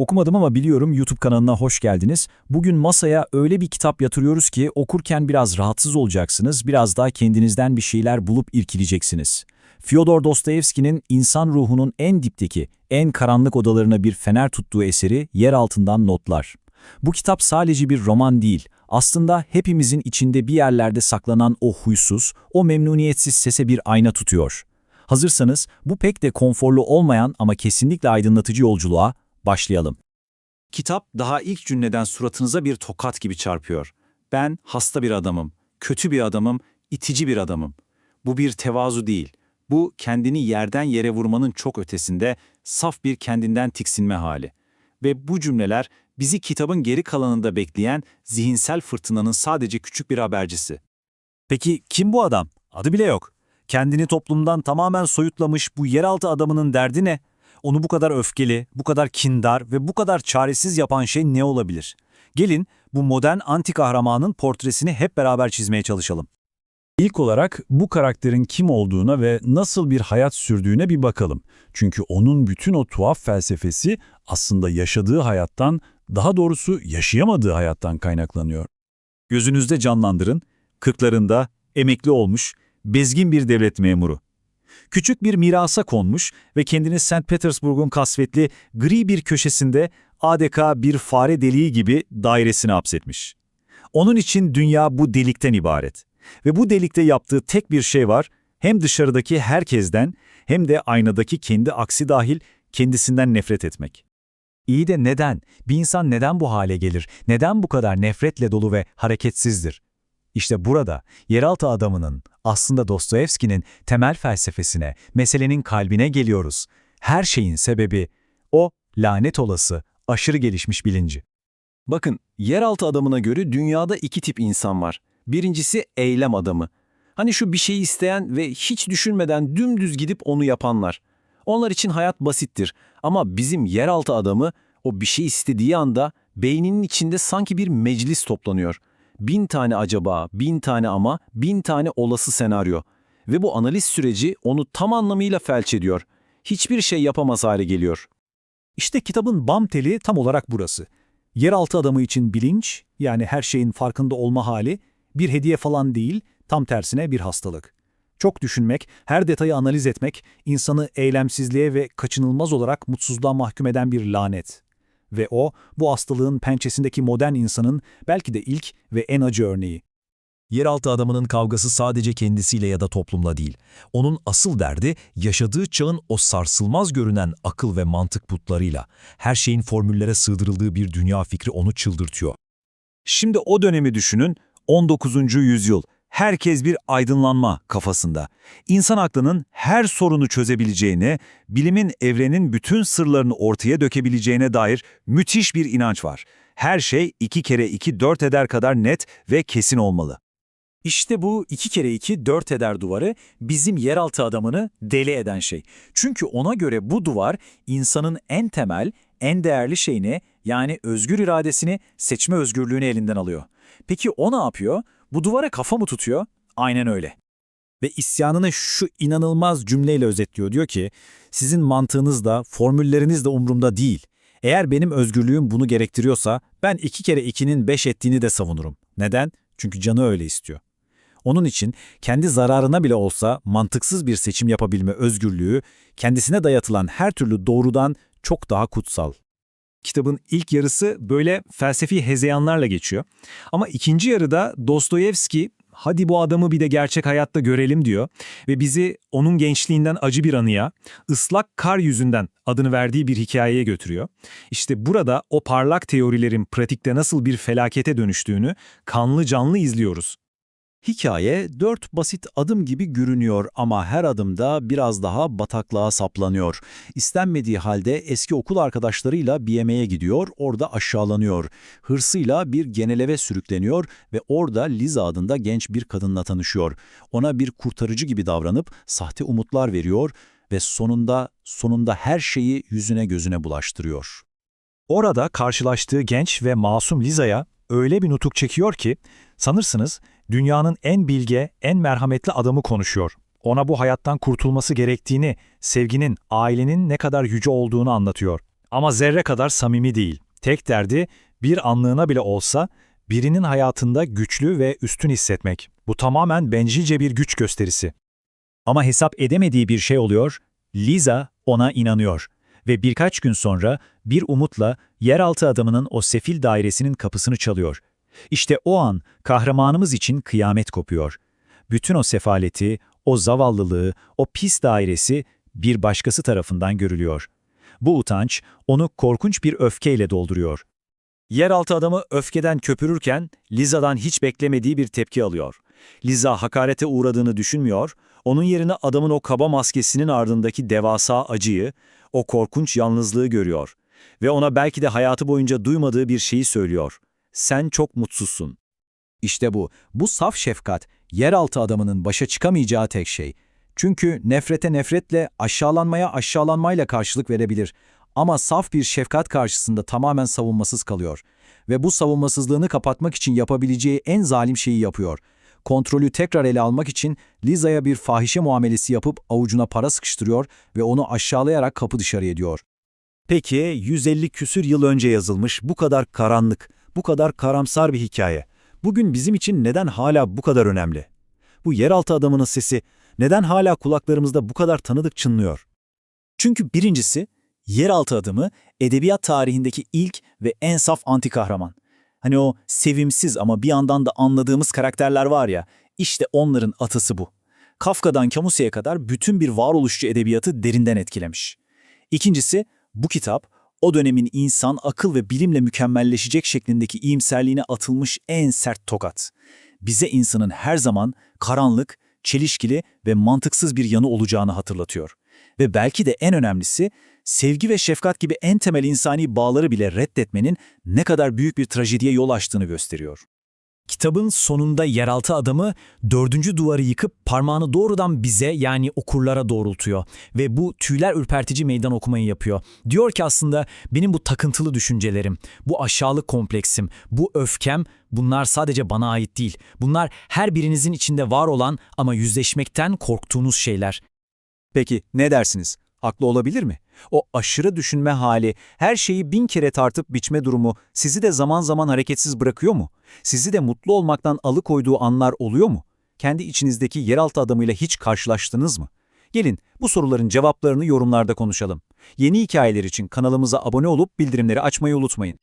Okumadım ama biliyorum YouTube kanalına hoş geldiniz. Bugün masaya öyle bir kitap yatırıyoruz ki okurken biraz rahatsız olacaksınız, biraz daha kendinizden bir şeyler bulup irkileyeceksiniz. Fyodor Dostoyevski'nin insan ruhunun en dipteki, en karanlık odalarına bir fener tuttuğu eseri Yer Altından Notlar. Bu kitap sadece bir roman değil, aslında hepimizin içinde bir yerlerde saklanan o huysuz, o memnuniyetsiz sese bir ayna tutuyor. Hazırsanız bu pek de konforlu olmayan ama kesinlikle aydınlatıcı yolculuğa başlayalım. Kitap daha ilk cümleden suratınıza bir tokat gibi çarpıyor. Ben hasta bir adamım, kötü bir adamım, itici bir adamım. Bu bir tevazu değil. Bu kendini yerden yere vurmanın çok ötesinde saf bir kendinden tiksinme hali. Ve bu cümleler bizi kitabın geri kalanında bekleyen zihinsel fırtınanın sadece küçük bir habercisi. Peki kim bu adam? Adı bile yok. Kendini toplumdan tamamen soyutlamış bu yeraltı adamının derdi ne? Onu bu kadar öfkeli, bu kadar kindar ve bu kadar çaresiz yapan şey ne olabilir? Gelin bu modern anti kahramanın portresini hep beraber çizmeye çalışalım. İlk olarak bu karakterin kim olduğuna ve nasıl bir hayat sürdüğüne bir bakalım. Çünkü onun bütün o tuhaf felsefesi aslında yaşadığı hayattan, daha doğrusu yaşayamadığı hayattan kaynaklanıyor. Gözünüzde canlandırın, kırklarında, emekli olmuş, bezgin bir devlet memuru. Küçük bir mirasa konmuş ve kendini St. Petersburg'un kasvetli gri bir köşesinde adeta bir fare deliği gibi dairesine hapsetmiş. Onun için dünya bu delikten ibaret. Ve bu delikte yaptığı tek bir şey var, hem dışarıdaki herkesten hem de aynadaki kendi aksi dahil kendisinden nefret etmek. İyi de neden? Bir insan neden bu hale gelir? Neden bu kadar nefretle dolu ve hareketsizdir? İşte burada yeraltı adamının, aslında Dostoyevski'nin temel felsefesine, meselenin kalbine geliyoruz. Her şeyin sebebi o lanet olası, aşırı gelişmiş bilinci. Bakın, yeraltı adamına göre dünyada iki tip insan var. Birincisi eylem adamı. Hani şu bir şeyi isteyen ve hiç düşünmeden dümdüz gidip onu yapanlar. Onlar için hayat basittir. Ama bizim yeraltı adamı o bir şey istediği anda beyninin içinde sanki bir meclis toplanıyor. Bin tane acaba, bin tane ama, bin tane olası senaryo. Ve bu analiz süreci onu tam anlamıyla felç ediyor. Hiçbir şey yapamaz hale geliyor. İşte kitabın bam teli tam olarak burası. Yeraltı adamı için bilinç, yani her şeyin farkında olma hali, bir hediye falan değil, tam tersine bir hastalık. Çok düşünmek, her detayı analiz etmek, insanı eylemsizliğe ve kaçınılmaz olarak mutsuzluğa mahkum eden bir lanet. Ve o, bu hastalığın pençesindeki modern insanın belki de ilk ve en acı örneği. Yeraltı adamının kavgası sadece kendisiyle ya da toplumla değil. Onun asıl derdi yaşadığı çağın o sarsılmaz görünen akıl ve mantık putlarıyla. Her şeyin formüllere sığdırıldığı bir dünya fikri onu çıldırtıyor. Şimdi o dönemi düşünün, 19. yüzyıl. Herkes bir aydınlanma kafasında. İnsan aklının her sorunu çözebileceğine, bilimin evrenin bütün sırlarını ortaya dökebileceğine dair müthiş bir inanç var. Her şey iki kere iki dört eder kadar net ve kesin olmalı. İşte bu iki kere iki dört eder duvarı bizim yeraltı adamını deli eden şey. Çünkü ona göre bu duvar insanın en temel, en değerli şeyini yani özgür iradesini, seçme özgürlüğünü elinden alıyor. Peki o ne yapıyor? Bu duvara kafa mı tutuyor? Aynen öyle. Ve isyanını şu inanılmaz cümleyle özetliyor. Diyor ki, sizin mantığınız da, formülleriniz de umurumda değil. Eğer benim özgürlüğüm bunu gerektiriyorsa ben iki kere ikinin beş ettiğini de savunurum. Neden? Çünkü canı öyle istiyor. Onun için kendi zararına bile olsa mantıksız bir seçim yapabilme özgürlüğü kendisine dayatılan her türlü doğrudan çok daha kutsal. Kitabın ilk yarısı böyle felsefi hezeyanlarla geçiyor. Ama ikinci yarıda Dostoyevski hadi bu adamı bir de gerçek hayatta görelim diyor ve bizi onun gençliğinden acı bir anıya, ıslak kar yüzünden adını verdiği bir hikayeye götürüyor. İşte burada o parlak teorilerin pratikte nasıl bir felakete dönüştüğünü kanlı canlı izliyoruz. Hikaye dört basit adım gibi görünüyor ama her adımda biraz daha bataklığa saplanıyor. İstenmediği halde eski okul arkadaşlarıyla bir yemeğe gidiyor, orada aşağılanıyor. Hırsıyla bir geneleve sürükleniyor ve orada Liza adında genç bir kadınla tanışıyor. Ona bir kurtarıcı gibi davranıp sahte umutlar veriyor ve sonunda sonunda her şeyi yüzüne gözüne bulaştırıyor. Orada karşılaştığı genç ve masum Liza'ya öyle bir nutuk çekiyor ki sanırsınız dünyanın en bilge, en merhametli adamı konuşuyor. Ona bu hayattan kurtulması gerektiğini, sevginin, ailenin ne kadar yüce olduğunu anlatıyor. Ama zerre kadar samimi değil. Tek derdi bir anlığına bile olsa birinin hayatında güçlü ve üstün hissetmek. Bu tamamen bencilce bir güç gösterisi. Ama hesap edemediği bir şey oluyor, Liza ona inanıyor. Ve birkaç gün sonra bir umutla yeraltı adamının o sefil dairesinin kapısını çalıyor. İşte o an kahramanımız için kıyamet kopuyor. Bütün o sefaleti, o zavallılığı, o pis dairesi bir başkası tarafından görülüyor. Bu utanç onu korkunç bir öfkeyle dolduruyor. Yeraltı adamı öfkeden köpürürken Liza'dan hiç beklemediği bir tepki alıyor. Liza hakarete uğradığını düşünmüyor, onun yerine adamın o kaba maskesinin ardındaki devasa acıyı, o korkunç yalnızlığı görüyor. Ve ona belki de hayatı boyunca duymadığı bir şeyi söylüyor. Sen çok mutsuzsun. İşte bu. Bu saf şefkat, yeraltı adamının başa çıkamayacağı tek şey. Çünkü nefrete nefretle, aşağılanmaya aşağılanmayla karşılık verebilir. Ama saf bir şefkat karşısında tamamen savunmasız kalıyor. Ve bu savunmasızlığını kapatmak için yapabileceği en zalim şeyi yapıyor. Kontrolü tekrar ele almak için Liza'ya bir fahişe muamelesi yapıp avucuna para sıkıştırıyor ve onu aşağılayarak kapı dışarı ediyor. Peki 150 küsür yıl önce yazılmış bu kadar karanlık, bu kadar karamsar bir hikaye. Bugün bizim için neden hala bu kadar önemli? Bu yeraltı adamının sesi neden hala kulaklarımızda bu kadar tanıdık çınlıyor? Çünkü birincisi, yeraltı adamı edebiyat tarihindeki ilk ve en saf anti kahraman. Hani o sevimsiz ama bir yandan da anladığımız karakterler var ya, işte onların atısı bu. Kafka'dan Camus'e kadar bütün bir varoluşçu edebiyatı derinden etkilemiş. İkincisi, bu kitap o dönemin insan akıl ve bilimle mükemmelleşecek şeklindeki iyimserliğine atılmış en sert tokat. Bize insanın her zaman karanlık, çelişkili ve mantıksız bir yanı olacağını hatırlatıyor. Ve belki de en önemlisi, sevgi ve şefkat gibi en temel insani bağları bile reddetmenin ne kadar büyük bir trajediye yol açtığını gösteriyor. Kitabın sonunda yeraltı adamı dördüncü duvarı yıkıp parmağını doğrudan bize yani okurlara doğrultuyor. Ve bu tüyler ürpertici meydan okumayı yapıyor. Diyor ki aslında benim bu takıntılı düşüncelerim, bu aşağılık kompleksim, bu öfkem bunlar sadece bana ait değil. Bunlar her birinizin içinde var olan ama yüzleşmekten korktuğunuz şeyler. Peki ne dersiniz? Haklı olabilir mi? O aşırı düşünme hali, her şeyi bin kere tartıp biçme durumu sizi de zaman zaman hareketsiz bırakıyor mu? Sizi de mutlu olmaktan alıkoyduğu anlar oluyor mu? Kendi içinizdeki yeraltı adamıyla hiç karşılaştınız mı? Gelin bu soruların cevaplarını yorumlarda konuşalım. Yeni hikayeler için kanalımıza abone olup bildirimleri açmayı unutmayın.